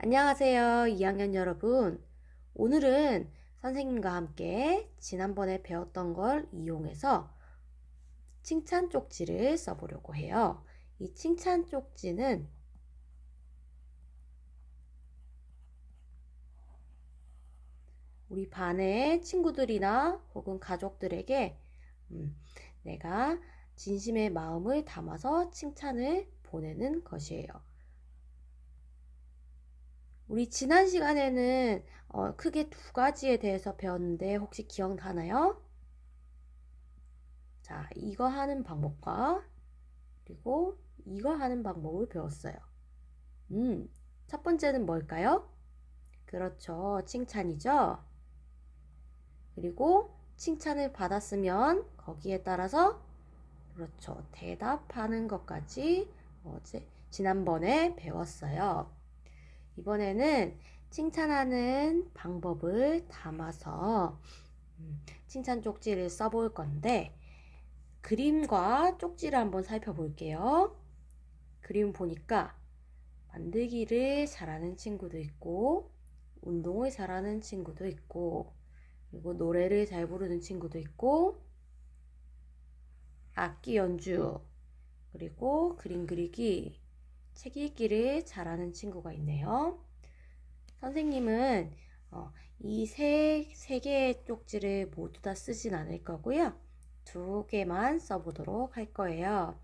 안녕하세요, 2학년 여러분. 오늘은 선생님과 함께 지난번에 배웠던 걸 이용해서 칭찬 쪽지를 써보려고 해요. 이 칭찬 쪽지는 우리 반의 친구들이나 혹은 가족들에게 음, 내가 진심의 마음을 담아서 칭찬을 보내는 것이에요. 우리 지난 시간에는 어, 크게 두 가지에 대해서 배웠는데 혹시 기억나나요? 자, 이거 하는 방법과 그리고 이거 하는 방법을 배웠어요. 음, 첫 번째는 뭘까요? 그렇죠. 칭찬이죠. 그리고 칭찬을 받았으면 거기에 따라서 그렇죠. 대답하는 것까지 어제 지난번에 배웠어요. 이번에는 칭찬하는 방법을 담아서 음, 칭찬 쪽지를 써볼 건데 그림과 쪽지를 한번 살펴볼게요. 그림 보니까 만들기를 잘하는 친구도 있고 운동을 잘하는 친구도 있고 그리고 노래를 잘 부르는 친구도 있고 악기 연주 그리고 그림 그리기 책 읽기를 잘하는 친구가 있네요. 선생님은 어, 이세 세 개의 쪽지를 모두 다 쓰진 않을 거고요. 두 개만 써보도록 할 거예요.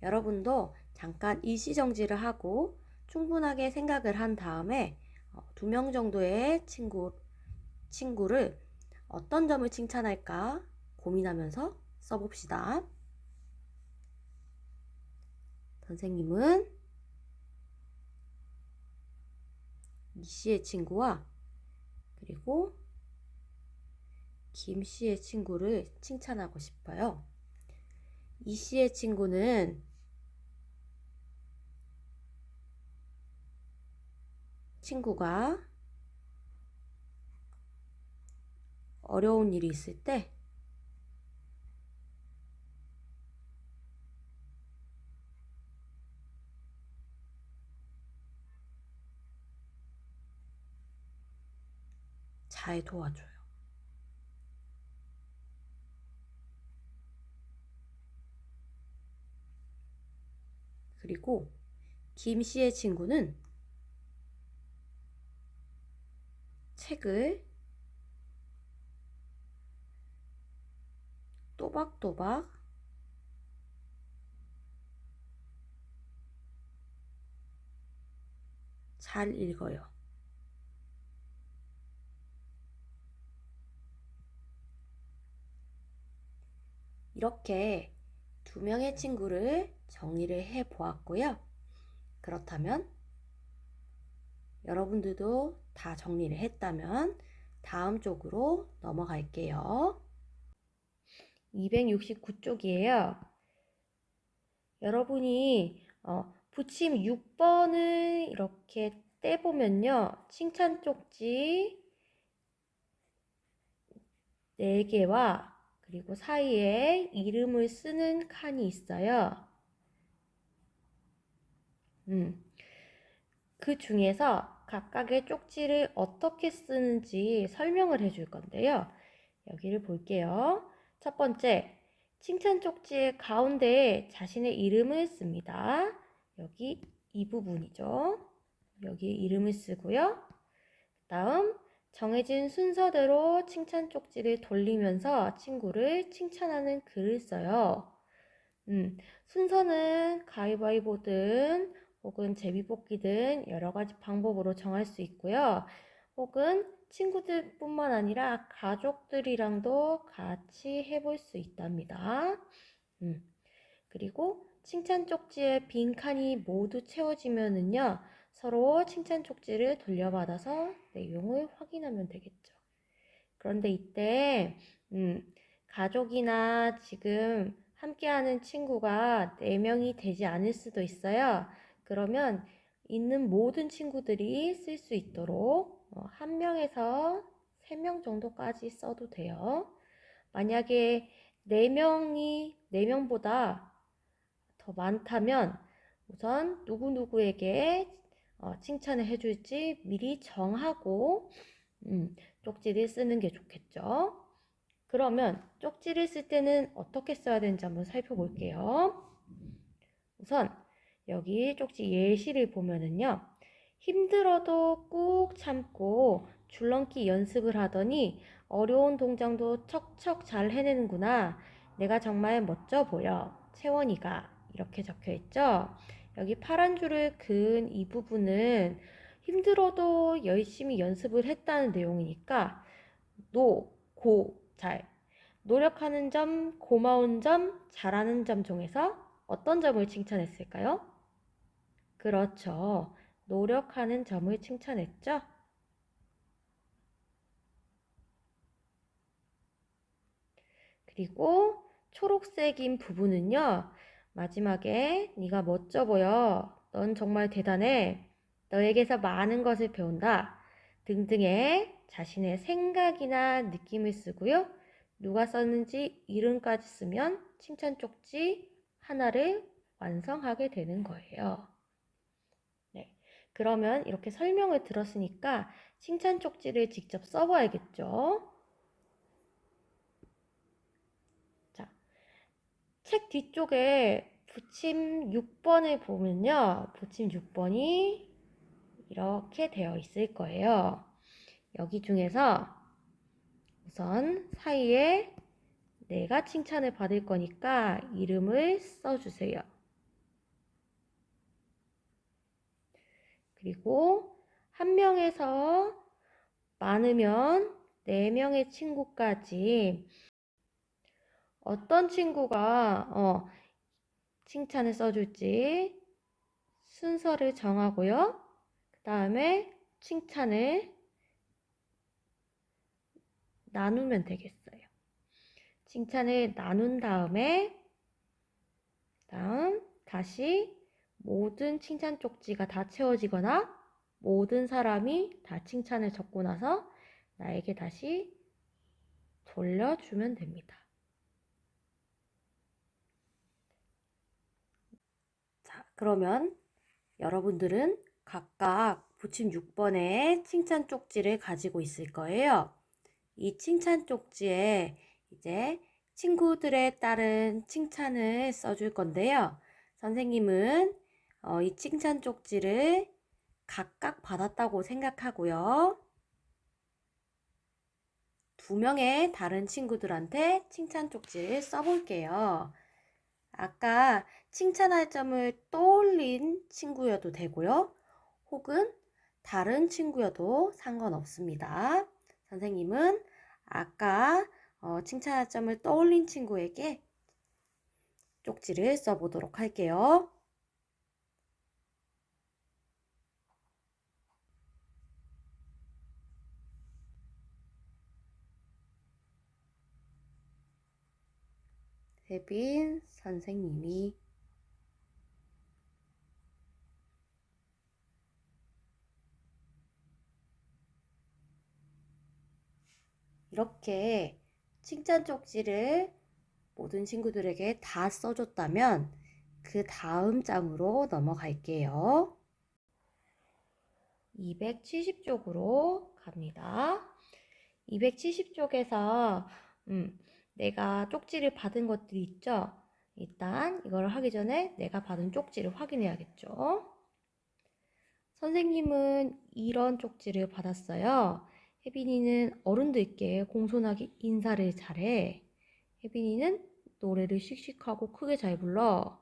여러분도 잠깐 일시정지를 하고 충분하게 생각을 한 다음에 어, 두명 정도의 친구, 친구를 어떤 점을 칭찬할까 고민하면서 써봅시다. 선생님은 이 씨의 친구와 그리고 김 씨의 친구를 칭찬하고 싶어요. 이 씨의 친구는 친구가 어려운 일이 있을 때 잘 도와줘요. 그리고 김 씨의 친구는 책을 또박또박 잘 읽어요. 이렇게 두 명의 친구를 정리를 해 보았고요. 그렇다면 여러분들도 다 정리를 했다면 다음 쪽으로 넘어갈게요. 269쪽이에요. 여러분이 어, 부침 6번을 이렇게 떼보면요. 칭찬 쪽지 4개와 그리고 사이에 이름을 쓰는 칸이 있어요. 음, 그 중에서 각각의 쪽지를 어떻게 쓰는지 설명을 해줄 건데요. 여기를 볼게요. 첫 번째, 칭찬 쪽지의 가운데에 자신의 이름을 씁니다. 여기 이 부분이죠. 여기 이름을 쓰고요. 다음, 정해진 순서대로 칭찬 쪽지를 돌리면서 친구를 칭찬하는 글을 써요. 음, 순서는 가위바위보든 혹은 제비뽑기든 여러 가지 방법으로 정할 수 있고요. 혹은 친구들뿐만 아니라 가족들이랑도 같이 해볼 수 있답니다. 음, 그리고 칭찬 쪽지의 빈 칸이 모두 채워지면은요. 서로 칭찬 쪽지를 돌려받아서 내용을 확인하면 되겠죠. 그런데 이때 음, 가족이나 지금 함께하는 친구가 4명이 되지 않을 수도 있어요. 그러면 있는 모든 친구들이 쓸 수 있도록 어, 한 명에서 세명 정도까지 써도 돼요. 만약에 4명이 4명보다 더 많다면 우선 누구누구에게 어, 칭찬을 해줄지 미리 정하고 음, 쪽지를 쓰는 게 좋겠죠. 그러면 쪽지를 쓸 때는 어떻게 써야 되는지 한번 살펴볼게요. 우선 여기 쪽지 예시를 보면은요. 힘들어도 꾹 참고 줄넘기 연습을 하더니 어려운 동작도 척척 잘 해내는구나. 내가 정말 멋져 보여. 채원이가 이렇게 적혀 있죠. 여기 파란 줄을 그은 이 부분은 힘들어도 열심히 연습을 했다는 내용이니까 노, 고, 잘 노력하는 점, 고마운 점, 잘하는 점 중에서 어떤 점을 칭찬했을까요? 그렇죠. 노력하는 점을 칭찬했죠. 그리고 초록색인 부분은요. 마지막에 네가 멋져 보여. 넌 정말 대단해. 너에게서 많은 것을 배운다. 등등의 자신의 생각이나 느낌을 쓰고요. 누가 썼는지 이름까지 쓰면 칭찬 쪽지 하나를 완성하게 되는 거예요. 네. 그러면 이렇게 설명을 들었으니까 칭찬 쪽지를 직접 써봐야겠죠. 자, 책 뒤쪽에 붙임 6번을 보면요. 붙임 6번이 이렇게 되어 있을 거예요. 여기 중에서 우선 사이에 내가 칭찬을 받을 거니까 이름을 써주세요. 그리고 한 명에서 많으면 네 명의 친구까지 어떤 친구가 어, 칭찬을 써줄지 순서를 정하고요. 그 다음에 칭찬을 나누면 되겠어요. 칭찬을 나눈 다음에 다음 다시 모든 칭찬 쪽지가 다 채워지거나 모든 사람이 다 칭찬을 적고 나서 나에게 다시 돌려주면 됩니다. 자, 그러면 여러분들은 각각 붙임 6번의 칭찬 쪽지를 가지고 있을 거예요. 이 칭찬 쪽지에 이제 친구들에 따른 칭찬을 써줄 건데요. 선생님은 어, 이 칭찬 쪽지를 각각 받았다고 생각하고요. 두 명의 다른 친구들한테 칭찬 쪽지를 써볼게요. 아까 칭찬할 점을 떠올린 친구여도 되고요. 혹은 다른 친구여도 상관없습니다. 선생님은 아까 어, 칭찬할 점을 떠올린 친구에게 쪽지를 써보도록 할게요. 혜빈 선생님이 이렇게 칭찬 쪽지를 모든 친구들에게 다 써줬다면 그 다음 장으로 넘어갈게요. 270쪽으로 갑니다. 270쪽에서 음, 내가 쪽지를 받은 것들이 있죠. 일단 이걸 하기 전에 내가 받은 쪽지를 확인해야겠죠. 선생님은 이런 쪽지를 받았어요. 혜빈이는 어른들께 공손하게 인사를 잘해. 혜빈이는 노래를 씩씩하고 크게 잘 불러.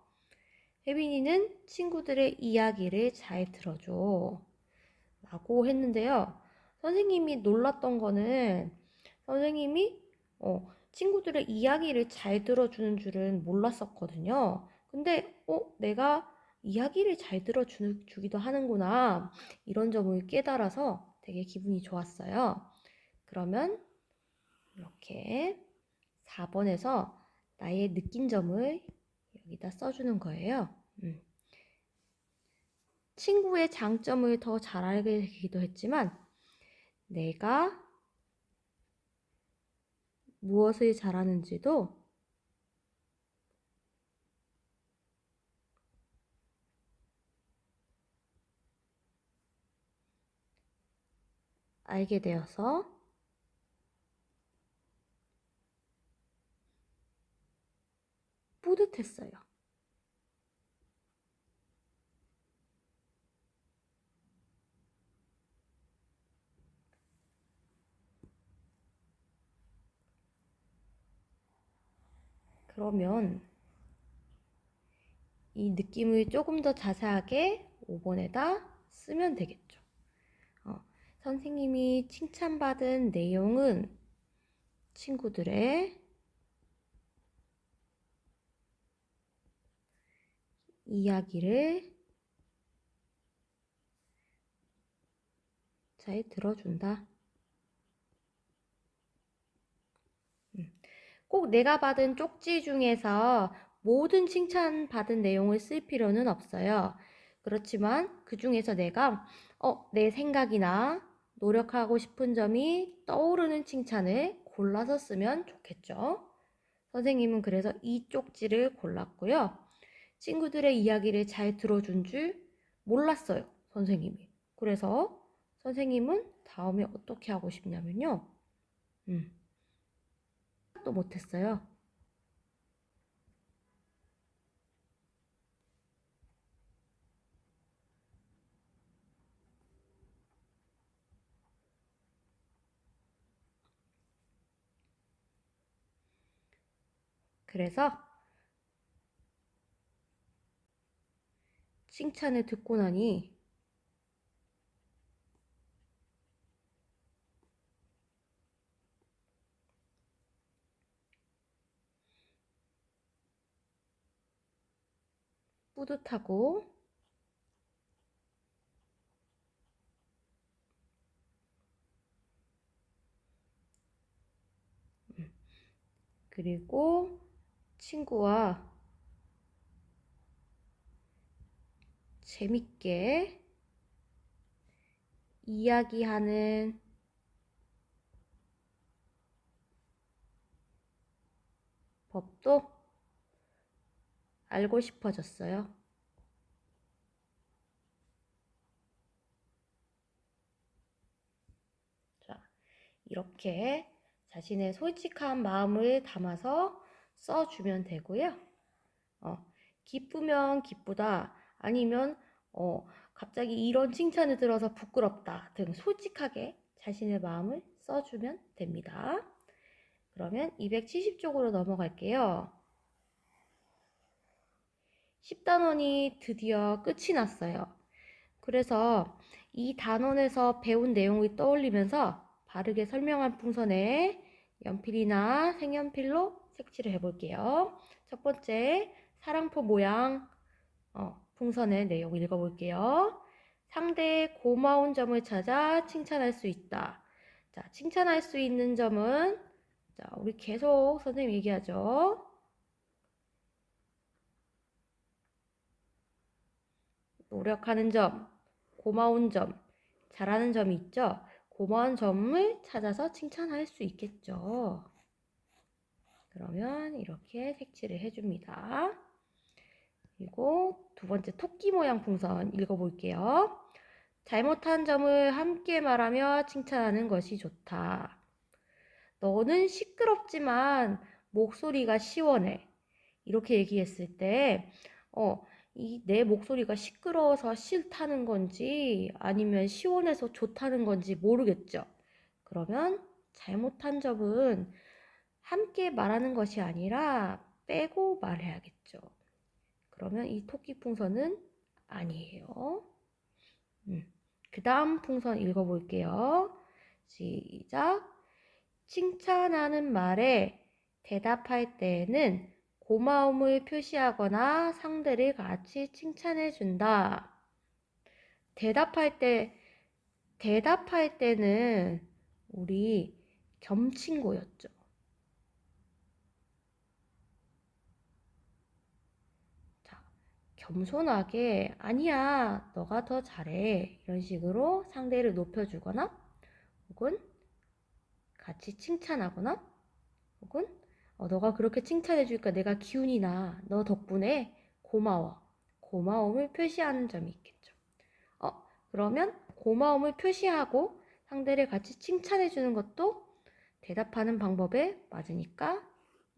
혜빈이는 친구들의 이야기를 잘 들어줘. 라고 했는데요. 선생님이 놀랐던 거는 선생님이 어, 친구들의 이야기를 잘 들어주는 줄은 몰랐었거든요. 근데 어, 내가 이야기를 잘 들어주기도 하는구나. 이런 점을 깨달아서 되게 기분이 좋았어요. 그러면 이렇게 4번에서 나의 느낀 점을 여기다 써주는 거예요. 음. 친구의 장점을 더 잘 알게 되기도 했지만 내가 무엇을 잘하는지도 알게 되어서 뿌듯했어요. 그러면 이 느낌을 조금 더 자세하게 5번에다 쓰면 되겠죠. 어, 선생님이 칭찬받은 내용은 친구들의 이야기를 잘 들어준다. 음, 꼭 내가 받은 쪽지 중에서 모든 칭찬받은 내용을 쓸 필요는 없어요. 그렇지만 그 중에서 내가 어, 내 생각이나 노력하고 싶은 점이 떠오르는 칭찬을 골라서 쓰면 좋겠죠. 선생님은 그래서 이 쪽지를 골랐고요. 친구들의 이야기를 잘 들어준 줄 몰랐어요. 선생님이. 그래서 선생님은 다음에 어떻게 하고 싶냐면요. 음. 또 못했어요. 그래서 칭찬을 듣고 나니 뿌듯하고 음, 그리고 친구와 재밌게 이야기하는 법도 알고 싶어졌어요. 자, 이렇게 자신의 솔직한 마음을 담아서 써주면 되고요. 어, 기쁘면 기쁘다. 아니면 어, 갑자기 이런 칭찬을 들어서 부끄럽다 등 솔직하게 자신의 마음을 써주면 됩니다. 그러면 270쪽으로 넘어갈게요. 10단원이 드디어 끝이 났어요. 그래서 이 단원에서 배운 내용이 떠올리면서 바르게 설명한 풍선에 연필이나 색연필로 색칠을 해볼게요. 첫 번째, 사랑포 모양 어, 풍선의 내용 읽어볼게요. 상대의 고마운 점을 찾아 칭찬할 수 있다. 자, 칭찬할 수 있는 점은 자, 우리 계속 선생님 얘기하죠. 노력하는 점, 고마운 점, 잘하는 점이 있죠. 고마운 점을 찾아서 칭찬할 수 있겠죠. 그러면 이렇게 색칠을 해줍니다. 그리고 두 번째 토끼 모양 풍선 읽어볼게요. 잘못한 점을 함께 말하며 칭찬하는 것이 좋다. 너는 시끄럽지만 목소리가 시원해. 이렇게 얘기했을 때, 어, 이 내 목소리가 시끄러워서 싫다는 건지 아니면 시원해서 좋다는 건지 모르겠죠. 그러면 잘못한 점은 함께 말하는 것이 아니라 빼고 말해야겠죠. 그러면 이 토끼 풍선은 아니에요. 음. 그 다음 풍선 읽어볼게요. 시작. 칭찬하는 말에 대답할 때에는 고마움을 표시하거나 상대를 같이 칭찬해 준다. 대답할 때, 대답할 때는 우리 겸친구였죠. 자, 겸손하게, 아니야, 너가 더 잘해. 이런 식으로 상대를 높여주거나, 혹은 같이 칭찬하거나, 혹은 어, 너가 그렇게 칭찬해주니까 내가 기운이 나. 너 덕분에 고마워. 고마움을 표시하는 점이 있겠죠. 어, 그러면 고마움을 표시하고 상대를 같이 칭찬해 주는 것도 대답하는 방법에 맞으니까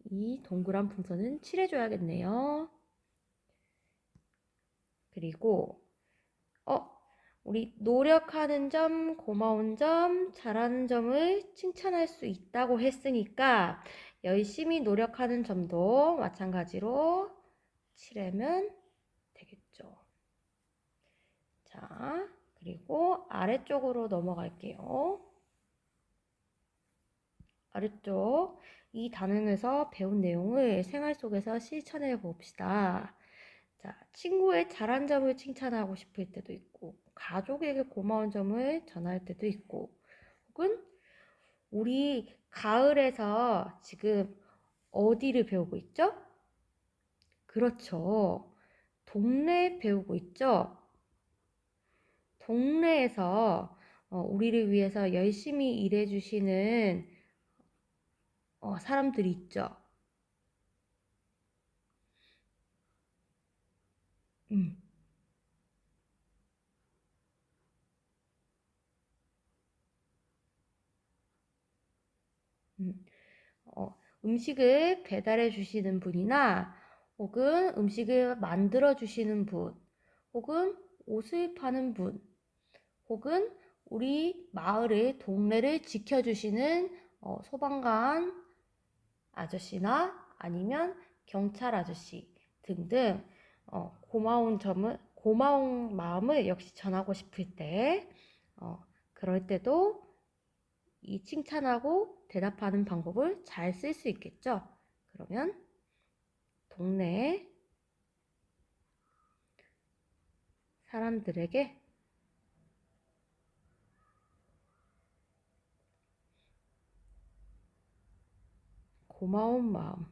이 동그란 풍선은 칠해줘야겠네요. 그리고 어 우리 노력하는 점, 고마운 점, 잘하는 점을 칭찬할 수 있다고 했으니까 열심히 노력하는 점도 마찬가지로 칠하면 되겠죠. 자, 그리고 아래쪽으로 넘어갈게요. 아래쪽 이 단원에서 배운 내용을 생활 속에서 실천해 봅시다. 자, 친구의 잘한 점을 칭찬하고 싶을 때도 있고, 가족에게 고마운 점을 전할 때도 있고, 혹은 우리 가을에서 지금 어디를 배우고 있죠? 그렇죠. 동네 배우고 있죠? 동네에서 어, 우리를 위해서 열심히 일해주시는 어, 사람들이 있죠. 음. 음, 어, 음식을 배달해 주시는 분이나 혹은 음식을 만들어 주시는 분, 혹은 옷을 파는 분, 혹은 우리 마을의 동네를 지켜주시는 어, 소방관 아저씨나 아니면 경찰 아저씨 등등 어, 고마운 점을 고마운 마음을 역시 전하고 싶을 때 어, 그럴 때도 이 칭찬하고 대답하는 방법을 잘 쓸 수 있겠죠. 그러면 동네 사람들에게 고마운 마음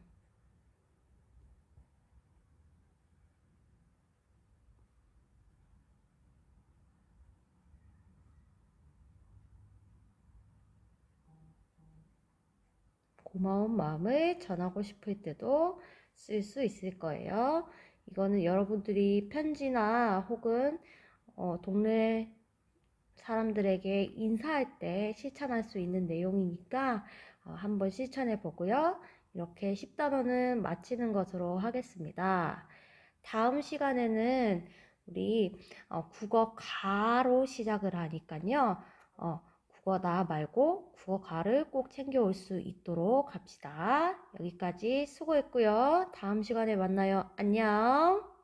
고마운 마음을 전하고 싶을 때도 쓸 수 있을 거예요. 이거는 여러분들이 편지나 혹은 어, 동네 사람들에게 인사할 때 실천할 수 있는 내용이니까 어, 한번 실천해 보고요. 이렇게 10단원은 마치는 것으로 하겠습니다. 다음 시간에는 우리 어, 국어 가로 시작을 하니까요. 어, 국어 나 말고 국어 가를 꼭 챙겨올 수 있도록 합시다. 여기까지 수고했고요. 다음 시간에 만나요. 안녕.